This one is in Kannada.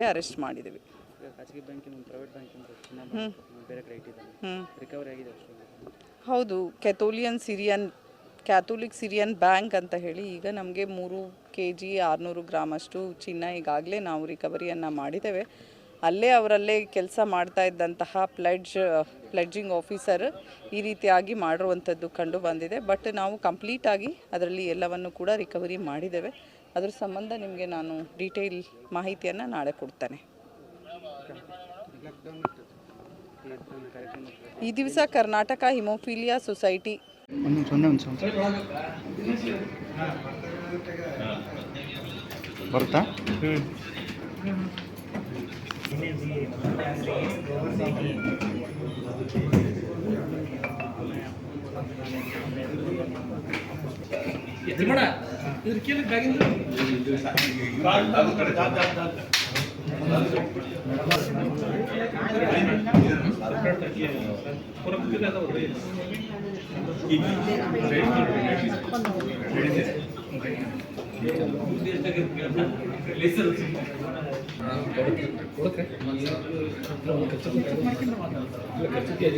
ಅರೆಸ್ಟ್ ಮಾಡಿದ್ದೀವಿ ಖಾಸಗಿ ಬ್ಯಾಂಕಿನ ಪ್ರೈವೇಟ್ ಬ್ಯಾಂಕಿಂದ ಚಿನ್ನ ಬೇರೆ ಕಡೆ ಇಟ್ಟಿದ್ದಾನೆ ಹ್ಞೂ ರಿಕವರಿ ಆಗಿದೆ ಹೌದು Catholic Syrian Catholic Syrian bank ಅಂತ ಹೇಳಿ ಈಗ ನಮಗೆ ಮೂರು ಕೆ ಜಿ ಆರುನೂರು ಗ್ರಾಮ್ ಅಷ್ಟು ಚಿನ್ನ ಈಗಾಗಲೇ ನಾವು ರಿಕವರಿಯನ್ನು ಮಾಡಿದ್ದೇವೆ. ಅಲ್ಲೇ ಅವರಲ್ಲೇ ಕೆಲಸ ಮಾಡ್ತಾ ಇದ್ದಂತಹ ಪ್ಲೆಡ್ಜ್ ಪ್ಲೆಡ್ಜಿಂಗ್ ಆಫೀಸರ್ ಈ ರೀತಿಯಾಗಿ ಮಾಡಿರುವಂಥದ್ದು ಕಂಡು ಬಂದಿದೆ. ಬಟ್ ನಾವು ಕಂಪ್ಲೀಟಾಗಿ ಅದರಲ್ಲಿ ಎಲ್ಲವನ್ನು ಕೂಡ ರಿಕವರಿ ಮಾಡಿದ್ದೇವೆ. ಅದ್ರ ಸಂಬಂಧ ನಿಮಗೆ ನಾನು ಡೀಟೇಲ್ ಮಾಹಿತಿಯನ್ನು ನಾಳೆ ಕೊಡ್ತೇನೆ. ಈ ದಿವಸ ಕರ್ನಾಟಕ ಹಿಮೋಫಿಲಿಯಾ ಸೊಸೈಟಿ. ಬರುತ್ತಾ? ಮಾಡ. ಇದ್ರ ಕೇಳಿ ಬ್ಯಾಗಿಂದ ಖರ್ಚಿಗೆ